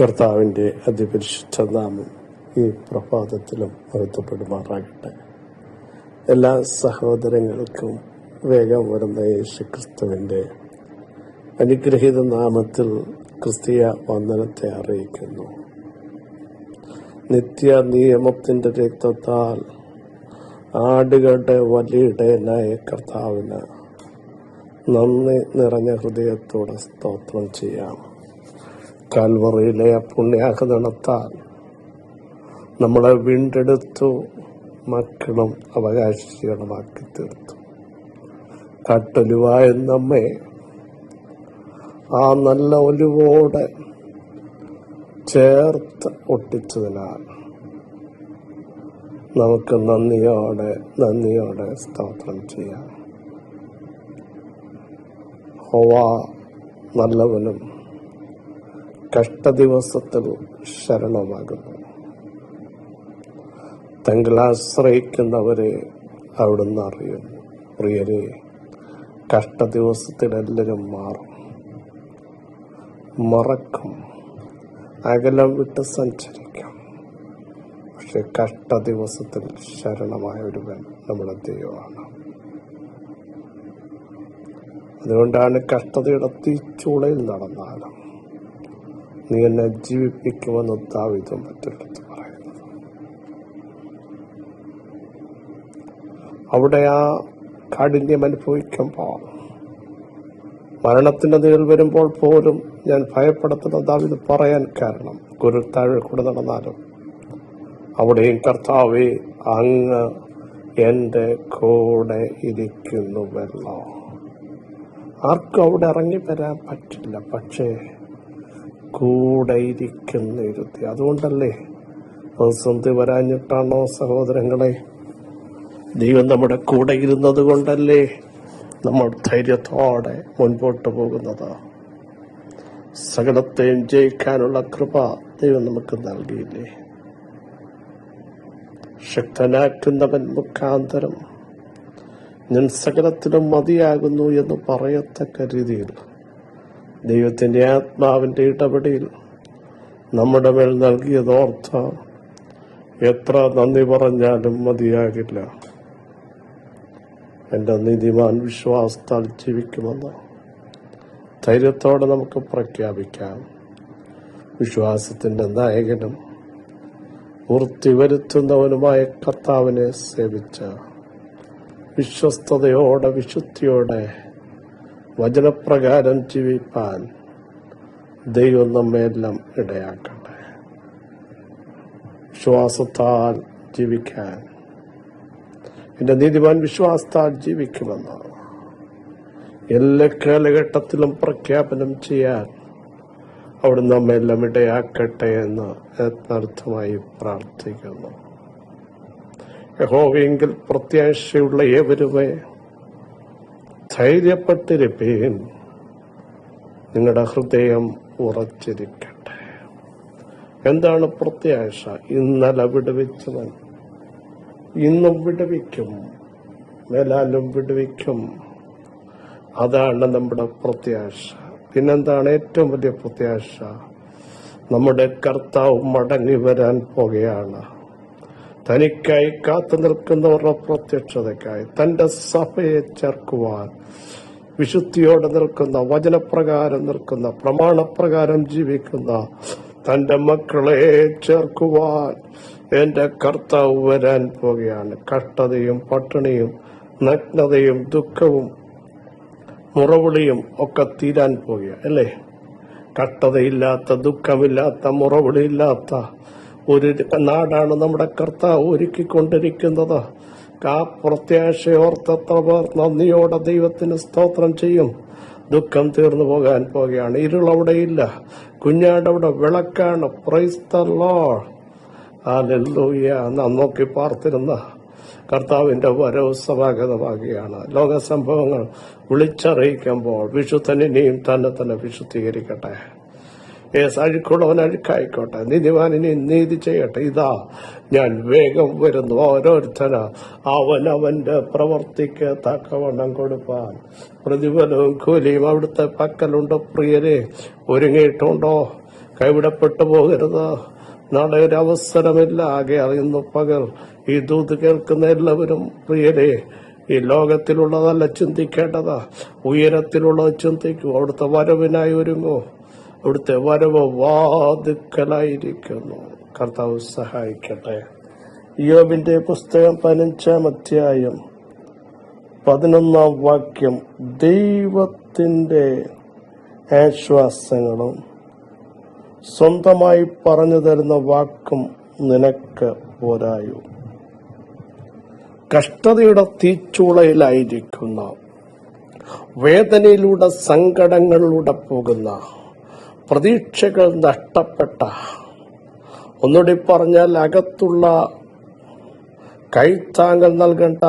കർത്താവിന്റെ അതിപരിശുദ്ധ നാമം ഈ പ്രഭാതത്തിലും മഹത്വപ്പെടുമാറാകട്ടെ എല്ലാ സഹോദരങ്ങൾക്കും വേഗം വരുന്ന യേശു ക്രിസ്തുവിന്റെ അനുഗ്രഹീത നാമത്തിൽ ക്രിസ്തീയ വന്ദനത്തെ അറിയിക്കുന്നു. നിത്യ നിയമത്തിന്റെ രക്തത്താൽ ആടുകളുടെ വലിയിടയനായ കർത്താവിന് നന്ദി നിറഞ്ഞ ഹൃദയത്തോടെ സ്തോത്രം ചെയ്യാം. കാൽവറിയിലെ പുണ്യാഹതണത്താൽ നമ്മളെ വീണ്ടെടുത്തു. മക്കളും അവകാശികളുമാക്കി തീർത്തു കട്ടൊലുവായ നമ്മെ ആ നല്ല ഒലിവോടെ ചേർത്ത് ഒട്ടിച്ചതിനാൽ നമുക്ക് നന്ദിയോടെ നന്ദിയോടെ സ്തോത്രം ചെയ്യാം. ഹോവാ നല്ലവനും കഷ്ടദിവസത്തിൽ ശരണമാകുന്നു. തങ്ങൾ ആശ്രയിക്കുന്നവരെ അവിടുന്ന് അറിയുന്നു. പ്രിയരെ കഷ്ടദിവസത്തിലെല്ലാവരും മാറും. മറക്കും. അകലം വിട്ട് സഞ്ചരിക്കും. പക്ഷെ കഷ്ടദിവസത്തിൽ ശരണമായ ഒരുവൻ നമ്മുടെ ദൈവമാണ്. അതുകൊണ്ടാണ് കഷ്ടതയുടെ തീച്ചൂളയിൽ നടന്നാലും നീ എന്നെ ജീവിപ്പിക്കുമെന്ന് താവിധം മറ്റൊരിടത്ത് പറയുന്നത് അവിടെ ആ കാഠിന്യം അനുഭവിക്കുമ്പോൾ മരണത്തിന്റെ നിഴൽ വരുമ്പോൾ പോലും ഞാൻ ഭയപ്പെടുത്തുന്ന ദാവിത് പറയാൻ കാരണം ഗുരു താഴെ കൂടെ നടന്നാലും അവിടെയും കർത്താവെ അങ്ങ് എന്റെ കൂടെ ഇരിക്കുന്നുവല്ലോ. ആർക്കും അവിടെ ഇറങ്ങി വരാൻ പറ്റില്ല പക്ഷേ കൂടെ ഇരിക്കുന്ന ഇരുത്തി അതുകൊണ്ടല്ലേ പ്രതിസന്ധി വരാഞ്ഞിട്ടാണോ സഹോദരങ്ങളെ? ദൈവം നമ്മുടെ കൂടെ ഇരുന്നത് കൊണ്ടല്ലേ നമ്മൾ ധൈര്യത്തോടെ മുൻപോട്ട് പോകുന്നത്? സകലത്തെയും ജയിക്കാനുള്ള കൃപ ദൈവം നമുക്ക് നൽകിയില്ലേ? ശക്തനാക്കുന്നവൻ മുഖാന്തരം ഞാൻ സകലത്തിലും മതിയാകുന്നു എന്ന് പറയത്തക്ക രീതിയിൽ ദൈവത്തിന്റെ ആത്മാവിന്റെ ഇടപെടിയിൽ നമ്മുടെ മേൽ നൽകിയതോർത്ത എത്ര നന്ദി പറഞ്ഞാലും മതിയാകില്ല. എന്റെ നീതിമാൻ വിശ്വാസത്താൽ ജീവിക്കുമെന്ന് ധൈര്യത്തോടെ നമുക്ക് പ്രഖ്യാപിക്കാം. വിശ്വാസത്തിന്റെ നായകനും വൃത്തി വരുത്തുന്നവനുമായ കർത്താവിനെ സേവിച്ച വിശ്വസ്തയോടെ വിശുദ്ധിയോടെ വചനപ്രകാരം ജീവിപ്പാൻ ദൈവം നമ്മെല്ലാം ഇടയാക്കട്ടെ. വിശ്വാസത്താൽ ജീവിക്കാൻ. എന്റെ നീതിമാൻ വിശ്വാസത്താൽ ജീവിക്കുമെന്ന്? എല്ലാ കാലഘട്ടത്തിലും പ്രഖ്യാപനം ചെയ്യാൻ അവിടെ നമ്മെല്ലാം ഇടയാക്കട്ടെ എന്ന് യഥാർത്ഥമായി പ്രാർത്ഥിക്കുന്നു. യഹോവയെങ്കിൽ പ്രത്യാശയുള്ള ഏവരുമേ ധൈര്യപ്പെട്ടിരിപ്പീൻ. നിങ്ങളുടെ ഹൃദയം ഉറച്ചിരിക്കട്ടെ. എന്താണ് പ്രത്യാശ? ഇന്നലെ വിടുവിച്ചവൻ. ഇന്നും വിടുവിക്കും. മേലാലും വിടുവിക്കും. അതാണ് നമ്മുടെ പ്രത്യാശ. പിന്നെന്താണ് ഏറ്റവും വലിയ പ്രത്യാശ? നമ്മുടെ കർത്താവ് മടങ്ങി വരാൻ പോകുകയാണ് തനിക്കായി കാത്തു നിൽക്കുന്നവരുടെ പ്രത്യക്ഷതയ്ക്കായി തന്റെ സഭയെ ചേർക്കുവാൻ വിശുദ്ധിയോടെ നിൽക്കുന്ന വചനപ്രകാരം നിൽക്കുന്ന പ്രമാണപ്രകാരം ജീവിക്കുന്ന തന്റെ മക്കളെ ചേർക്കുവാൻ എന്റെ കർത്താവ് വരാൻ പോവുകയാണ്. കഷ്ടതയും പട്ടിണിയും നഗ്നതയും ദുഃഖവും മുറവിളിയും ഒക്കെ തീരാൻ പോകുക അല്ലേ? കഷ്ടതയില്ലാത്ത ദുഃഖമില്ലാത്ത മുറവിളിയില്ലാത്ത ഒരു നാടാണ് നമ്മുടെ കർത്താവ് ഒരുക്കിക്കൊണ്ടിരിക്കുന്നത്. ആ പ്രത്യാശയോർത്തത്ര പേർ നന്ദിയോടെ ദൈവത്തിന് സ്തോത്രം ചെയ്യും. ദുഃഖം തീർന്നു പോകാൻ പോകുകയാണ് ഇരുളവിടെയില്ല കുഞ്ഞാടവിടെ വിളക്കാണ്. പ്രൈസ് ദ നാം നോക്കി പാർത്തിരുന്ന കർത്താവിന്റെ വരവ് സമാഗതമാകുകയാണ്. ലോക സംഭവങ്ങൾ വിളിച്ചറിയിക്കുമ്പോൾ വിശുദ്ധനിനെയും തന്നെ തന്നെ വിശുദ്ധീകരിക്കട്ടെ. ഏസ് അഴുക്കുള്ളവൻ അഴുക്കായിക്കോട്ടെ. നീതിമാൻ ഇനി നീതി ചെയ്യട്ടെ. ഇതാ ഞാൻ വേഗം വരുന്നു. ഓരോരുത്തന് അവൻ അവന്റെ പ്രവർത്തിക്ക് തക്കവണ്ണം കൊടുപ്പാൻ. പ്രതിഫലവും കൂലിയും അവിടുത്തെ പക്കലുണ്ടോ പ്രിയരെ? ഒരുങ്ങിയിട്ടുണ്ടോ? കൈവിടപ്പെട്ടു പോകരുത്. നാളെ ഒരു അവസരമില്ല. ആകെ അറിയുന്നു പകൽ. ഈ ദൂത് കേൾക്കുന്ന എല്ലാവരും പ്രിയരെ ഈ ലോകത്തിലുള്ളതല്ല ചിന്തിക്കേണ്ടതാ. ഉയരത്തിലുള്ളത് ചിന്തിക്കൂ. അവിടുത്തെ വരവിനായി ഒരുങ്ങൂ. അവിടുത്തെ വരവ് വാതുക്കലായിരിക്കുന്നു കർത്താവ് സഹായിക്കട്ടെ. യോബിന്റെ പുസ്തകം പതിനഞ്ചാം അധ്യായം പതിനൊന്നാം വാക്യം. ദൈവത്തിന്റെ ആശ്വാസങ്ങളും സ്വന്തമായി പറഞ്ഞു തരുന്ന വാക്കും നിനക്ക് പോരായു. കഷ്ടതയുടെ തീച്ചൂളയിലായിരിക്കുന്ന വേദനയിലൂടെ സങ്കടങ്ങളിലൂടെ പോകുന്ന പ്രതീക്ഷകൾ നഷ്ടപ്പെട്ട. ഒന്നുകൂടി പറഞ്ഞാൽ അകത്തുള്ള കൈത്താങ്കൾ നൽകേണ്ട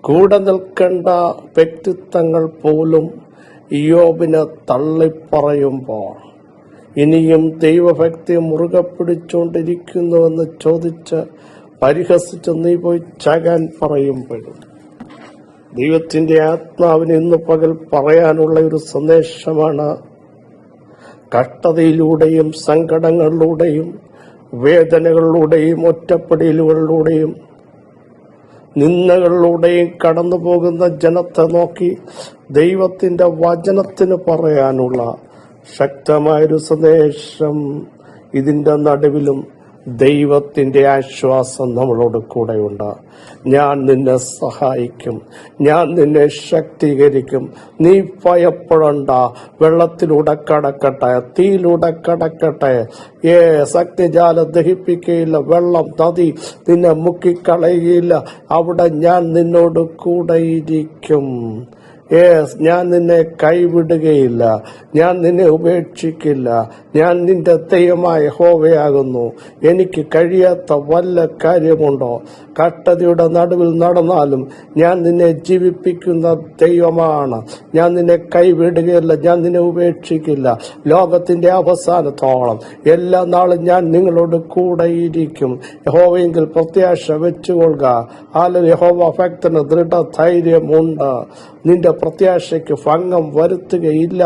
കൂടെ നിൽക്കേണ്ട വ്യക്തിത്വങ്ങൾ പോലും യോബിനെ തള്ളിപ്പറയുമ്പോൾ ഇനിയും ദൈവഭക്തി മുറുകെ പിടിച്ചുകൊണ്ടിരിക്കുന്നുവെന്ന് ചോദിച്ച് പരിഹസിച്ച് നീ പോയി ചകാൻ പറയുമ്പോഴും ദൈവത്തിന്റെ ആത്മാവിന് ഇന്ന് പകൽ പറയാനുള്ള ഒരു സന്ദേശമാണ് കഷ്ടതയിലൂടെയും സങ്കടങ്ങളിലൂടെയും വേദനകളിലൂടെയും ഒറ്റപ്പെടലുകളിലൂടെയും നിന്ദകളിലൂടെയും കടന്നു പോകുന്ന ജനത്തെ നോക്കി ദൈവത്തിന്റെ വചനത്തിന് പറയാനുള്ള ശക്തമായൊരു സന്ദേശം ഇതിന്റെ നടുവിലും ദൈവത്തിന്റെ ആശ്വാസം നമ്മളോട് കൂടെയുണ്ട്. ഞാൻ നിന്നെ സഹായിക്കും. ഞാൻ നിന്നെ ശക്തീകരിക്കും. നീ ഭയപ്പെടണ്ട. വെള്ളത്തിലൂടെ കടക്കട്ടെ തീയിലൂടെ കടക്കട്ടെ. ഏ അഗ്നിജാലം ദഹിപ്പിക്കുകയില്ല വെള്ളം നദി നിന്നെ മുക്കിക്കളയുകയില്ല അവിടെ ഞാൻ നിന്നോട് കൂടെയിരിക്കും. യേസ് ഞാൻ നിന്നെ കൈവിടുകയില്ല. ഞാൻ നിന്നെ ഉപേക്ഷിക്കില്ല. ഞാൻ നിന്റെ ദൈവമായ ഹോവയാകുന്നു എനിക്ക് കഴിയാത്ത വല്ല കാര്യമുണ്ടോ? കട്ടതയുടെ നടുവിൽ നടന്നാലും ഞാൻ നിന്നെ ജീവിപ്പിക്കുന്ന ദൈവമാണ്. ഞാൻ നിന്നെ കൈവിടുകയില്ല. ഞാൻ നിന്നെ ഉപേക്ഷിക്കില്ല. ലോകത്തിന്റെ അവസാനത്തോളം. എല്ലാ നാളും ഞാൻ നിങ്ങളോട് കൂടെയിരിക്കും. യഹോവയെങ്കിൽ പ്രത്യാശ വെച്ചുകൊള്ളുക. ആലോ യഹോവ ഭക്തന് ദൃഢധൈര്യമുണ്ട്. നിന്റെ പ്രത്യാശയ്ക്ക് ഭംഗം വരുത്തുകയില്ല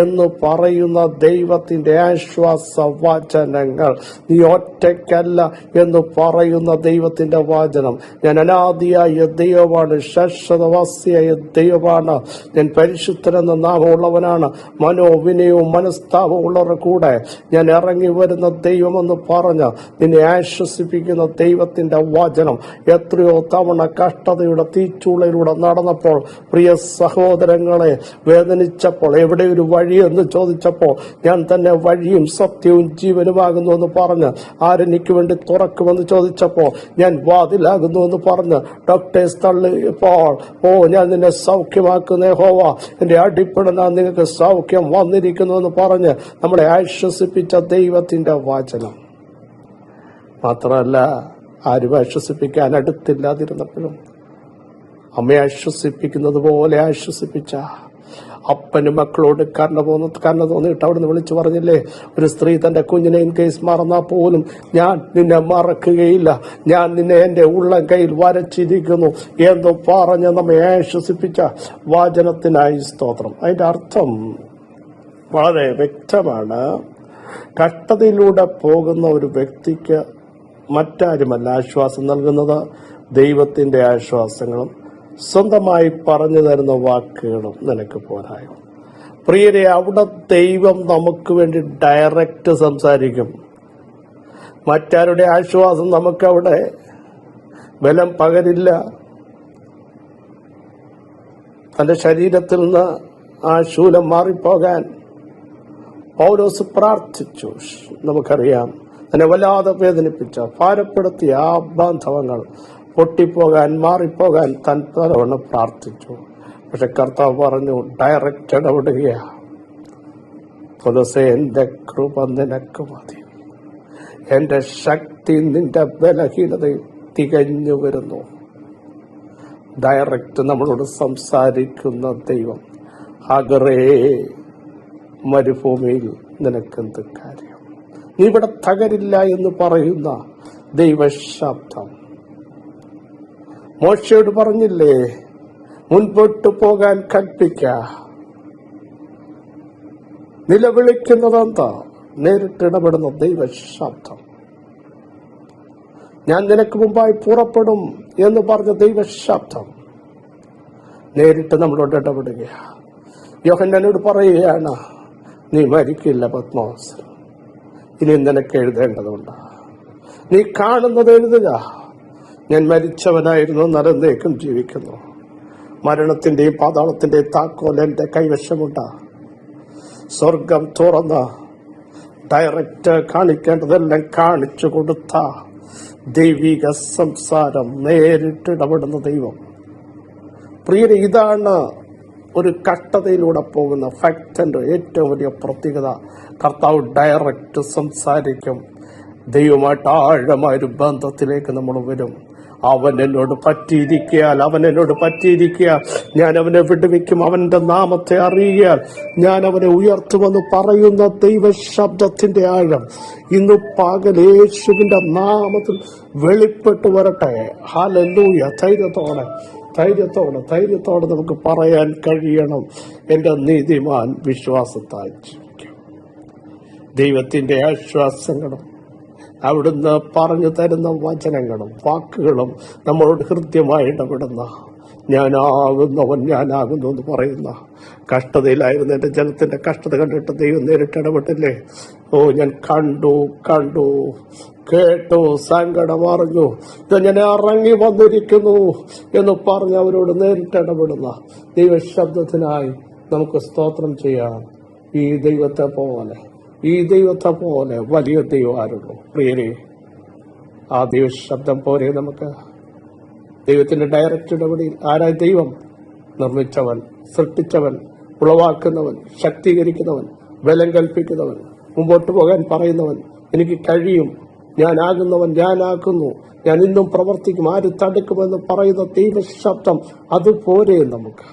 എന്ന് പറയുന്ന ദൈവത്തിന്റെ ആശ്വാസ വചനങ്ങൾ നീ ഒറ്റയ്ക്കല്ല എന്ന് പറയുന്ന ദൈവത്തിന്റെ വചനം. ഞാൻ അനാദിയായ ദൈവമാണ് ശാശ്വതവാസിയായ ദൈവമാണ്. ഞാൻ പരിശുദ്ധനെന്ന നാമമുള്ളവനാണ് മനോവിനയവും മനസ്താപവും ഉള്ളവരുടെ കൂടെ. ഞാൻ ഇറങ്ങി വരുന്ന ദൈവമെന്ന് പറഞ്ഞ് നിന്നെ ആശ്വസിപ്പിക്കുന്ന ദൈവത്തിന്റെ വചനം. എത്രയോ തവണ കഷ്ടതയുടെ തീച്ചൂളയിലൂടെ നടന്നപ്പോൾ പ്രിയ സഹോദരങ്ങളെ വേദനിച്ചപ്പോൾ എവിടെ ഒരു വഴി എന്ന് ചോദിച്ചപ്പോൾ ഞാൻ തന്നെ വഴിയും സത്യവും ജീവനുമാകുന്നു എന്ന് പറഞ്ഞ് ആരെനിക്ക് വേണ്ടി തുറക്കുമെന്ന് ചോദിച്ചപ്പോൾ ഞാൻ വാതിലാകുന്നു എന്ന് പറഞ്ഞ് ഡോക്ടേഴ്സ് തള്ളിയപ്പോൾ ഓ ഞാൻ നിന്നെ സൗഖ്യമാക്കുന്നേ ഹോവ എന്റെ അടിപ്പണ നിങ്ങൾക്ക് സൗഖ്യം വന്നിരിക്കുന്നു എന്ന് പറഞ്ഞ് നമ്മളെ ആശ്വസിപ്പിച്ച ദൈവത്തിന്റെ വാചനം. മാത്രമല്ല ആരും ആശ്വസിപ്പിക്കാൻ അടുത്തില്ലാതിരുന്നപ്പോഴും അമ്മയെ ആശ്വസിപ്പിക്കുന്നത് പോലെ ആശ്വസിപ്പിച്ച അപ്പനും മക്കളോട് കരുണ തോന്നു കരുണ തോന്നിയിട്ട് അവിടുന്ന് വിളിച്ചു പറഞ്ഞില്ലേ? ഒരു സ്ത്രീ തന്റെ കുഞ്ഞിനെയും കേസ് മറന്നാൽ പോലും ഞാൻ നിന്നെ മറക്കുകയില്ല. ഞാൻ നിന്നെ എന്റെ ഉള്ളം കയ്യിൽ വരച്ചിരിക്കുന്നു. എന്ന് പറഞ്ഞ് നമ്മെ ആശ്വസിപ്പിച്ച വാചനത്തിനായി സ്തോത്രം. അതിന്റെ അർത്ഥം വളരെ വ്യക്തമാണ്. കഷ്ടതയിലൂടെ പോകുന്ന ഒരു വ്യക്തിക്ക് മറ്റാരുമല്ല ആശ്വാസം നൽകുന്നത്? ദൈവത്തിന്റെ ആശ്വാസങ്ങളും സ്വന്തമായി പറഞ്ഞു തരുന്ന വാക്കുകളും നിനക്ക് പോരായോ? പ്രിയരെ അവിടെ ദൈവം നമുക്ക് വേണ്ടി ഡയറക്റ്റ് സംസാരിക്കും. മറ്റാരുടെ ആശ്വാസം നമുക്കവിടെ ബലം പകരില്ല. തന്റെ ശരീരത്തിൽ നിന്ന് ആ ശൂലം മാറിപ്പോകാൻ പൗലോസ് പ്രാർത്ഥിച്ചു. നമുക്കറിയാം തന്നെ വല്ലാതെ വേദനിപ്പിച്ച ഭാരപ്പെടുത്തിയ ആ ബാന്ധവങ്ങൾ പൊട്ടിപ്പോകാൻ മാറിപ്പോകാൻ തൻ പലവണ്ണം പ്രാർത്ഥിച്ചു. പക്ഷെ കർത്താവ് പറഞ്ഞു ഡയറക്റ്റ് ഇടപെടുകയാ. പുലസെ എന്റെ കൃപ നിനക്ക് മതി. എന്റെ ശക്തി നിന്റെ ബലഹീനത തികഞ്ഞു വരുന്നു. ഡയറക്റ്റ് നമ്മളോട് സംസാരിക്കുന്ന ദൈവം അകറേ മരുഭൂമിയിൽ നിനക്കെന്ത് കാര്യം? നീ ഇവിടെ തകരില്ല എന്ന് പറയുന്ന ദൈവശബ്ദം. മോശയോട് പറഞ്ഞില്ലേ മുൻപോട്ട് പോകാൻ കൽപ്പിക്ക. നിലവിളിക്കുന്നതെന്താ നേരിട്ട് ഇടപെടുന്ന ദൈവശബ്ദം. ഞാൻ നിനക്ക് മുമ്പായി പുറപ്പെടും എന്ന് പറഞ്ഞ ദൈവശബ്ദം. നേരിട്ട് നമ്മളോട് ഇടപെടുക. യോഹന്നനോട് പറയുകയാണ് നീ മരിക്കില്ല പത്മാവസരം ഇനി നിനക്ക് എഴുതേണ്ടതുണ്ട്. നീ കാണുന്നത് എഴുതുക. ഞാൻ മരിച്ചവനായിരുന്നു നരന്തേക്കും ജീവിക്കുന്നു. മരണത്തിന്റെയും പാതാളത്തിന്റെയും താക്കോൽ എന്റെ കൈവശമുണ്ട. സ്വർഗം തുറന്ന ഡയറക്റ്റ് കാണിക്കേണ്ടതെല്ലാം കാണിച്ചു കൊടുത്ത ദൈവിക സംസാരം നേരിട്ട് ഇടപെടുന്ന ദൈവം. പ്രിയരെ ഇതാണ് ഒരു കട്ടതയിലൂടെ പോകുന്ന ഫാക്ടന്റെ ഏറ്റവും വലിയ പ്രത്യേകത. കർത്താവ് ഡയറക്റ്റ് സംസാരിക്കും. ദൈവമായിട്ട് ആഴമായ ഒരു ബന്ധത്തിലേക്ക് നമ്മൾ വരും. അവൻ എന്നോട് പറ്റിയിരിക്കാൻ അവൻ എന്നോട് പറ്റിയിരിക്കുക. ഞാൻ അവനെ വിടുവിക്കും അവന്റെ നാമത്തെ അറിയാൽ ഞാൻ അവനെ ഉയർത്തുമെന്ന് പറയുന്ന ദൈവശബ്ദത്തിന്റെ ആഴം ഇന്ന് പകലേശുവിന്റെ നാമത്തിൽ വെളിപ്പെട്ടു വരട്ടെ. ഹാലൂയ ധൈര്യത്തോടെ ധൈര്യത്തോടെ ധൈര്യത്തോടെ നമുക്ക് പറയാൻ കഴിയണം. എന്റെ നീതിമാൻ വിശ്വാസത്താൽ ദൈവത്തിന്റെ ആശ്വാസങ്ങളും അവിടുന്ന് പറഞ്ഞു തരുന്ന വചനങ്ങളും വാക്കുകളും നമ്മളോട് ഹൃദ്യമായി ഇടപെടുന്ന ഞാനാകുന്നവൻ ഞാനാകുന്നു എന്ന് പറയുന്ന കഷ്ടതയിലായിരുന്നു എന്റെ ജനത്തിന്റെ കഷ്ടത കണ്ടിട്ട് ദൈവം നേരിട്ട് ഇടപെട്ടില്ലേ? ഓ ഞാൻ കണ്ടു കണ്ടു. കേട്ടു സങ്കടം അറിഞ്ഞു ഇത് ഞാൻ ഇറങ്ങി വന്നിരിക്കുന്നു എന്ന് പറഞ്ഞ് അവരോട് നേരിട്ട് ഇടപെടുന്ന ദൈവശബ്ദത്തിനായി നമുക്ക് സ്തോത്രം ചെയ്യാം. ഈ ദൈവത്തെ പോലെ. ഈ ദൈവത്തെ പോലെ വലിയ ദൈവം ആരുള്ളൂ പ്രിയരെ ആ ദൈവശബ്ദം പോലെ നമുക്ക് ദൈവത്തിന്റെ ഡയറക്റ്റ് ഇടപെടിയിൽ ആരായ ദൈവം? നിർമ്മിച്ചവൻ സൃഷ്ടിച്ചവൻ ഉളവാക്കുന്നവൻ ശക്തീകരിക്കുന്നവൻ ബലം കൽപ്പിക്കുന്നവൻ മുമ്പോട്ട് പോകാൻ പറയുന്നവൻ എനിക്ക് കഴിയും ഞാനാകുന്നവൻ ഞാനാക്കുന്നു ഞാൻ ഇന്നും പ്രവർത്തിക്കും ആര് തടുക്കുമെന്ന് പറയുന്ന ദൈവശബ്ദം അതുപോലെ നമുക്ക്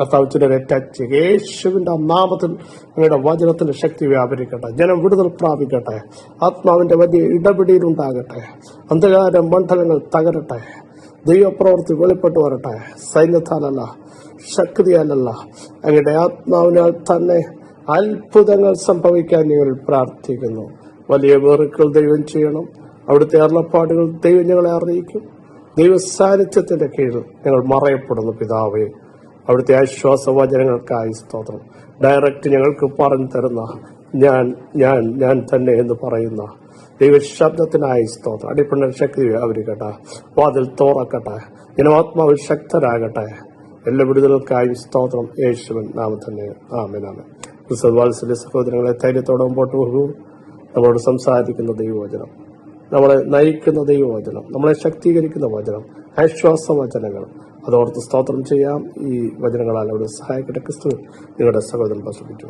കർത്താവ് ചിലരെ ടച്ച് യേശുവിന്റെ നാമത്തിൽ അങ്ങയുടെ വചനത്തിന് ശക്തി വ്യാപരിക്കട്ടെ. ജനം വിടുതൽ പ്രാപിക്കട്ടെ. ആത്മാവിന്റെ വലിയ ഇടപെടിയിലുണ്ടാകട്ടെ അന്ധകാര മണ്ഡലങ്ങൾ തകരട്ടെ. ദൈവപ്രവൃത്തി വെളിപ്പെട്ടു വരട്ടെ. സൈന്യത്താലല്ല ശക്തിയാലല്ല. അങ്ങയുടെ ആത്മാവിനാൽ തന്നെ അത്ഭുതങ്ങൾ സംഭവിക്കാൻ നിങ്ങൾ പ്രാർത്ഥിക്കുന്നു. വലിയ വേറുക്കൾ ദൈവം ചെയ്യണം. അവിടുത്തെ അരുളപ്പാടുകൾ ദൈവം ഞങ്ങളെ അറിയിക്കും. ദൈവ സാന്നിധ്യത്തിന്റെ കീഴിൽ ഞങ്ങൾ മറയപ്പെടുന്നു പിതാവേ. അവിടുത്തെ ആശ്വാസവചനങ്ങൾക്കായി സ്തോത്രം. ഡയറക്റ്റ് ഞങ്ങൾക്ക് പറഞ്ഞു തരുന്ന ഞാൻ ഞാൻ ഞാൻ തന്നെ എന്ന് പറയുന്ന ദൈവശബ്ദത്തിനായി സ്തോത്രം. അടിപ്പണ്ട ശക്തി വ്യാപരിക്കട്ടെ വാതിൽ തോറക്കട്ടെ ജനമാത്മാവിൽ ശക്തരാകട്ടെ. എല്ലാ വിടുതലുകൾക്കായി സ്തോത്രം യേശുവൻ നാമം തന്നെ ആമേനാമേ ക്രിസ്തുവാത്സല്യ സഹോദരങ്ങളെ ധൈര്യത്തോടെ മുമ്പോട്ട് പോകൂ. നമ്മളോട് സംസാരിക്കുന്ന ദൈവവചനം നമ്മളെ നയിക്കുന്ന ദൈവവചനം നമ്മളെ ശക്തീകരിക്കുന്ന വചനം ആശ്വാസ വചനങ്ങൾ അതോർത്ത് സ്തോത്രം ചെയ്യാം. ഈ വചനങ്ങളാൽ അവിടെ സഹായിക്കട്ടെ. ക്രിസ്തു നിങ്ങളുടെ സഹോദരൻ പ്രസവിച്ചു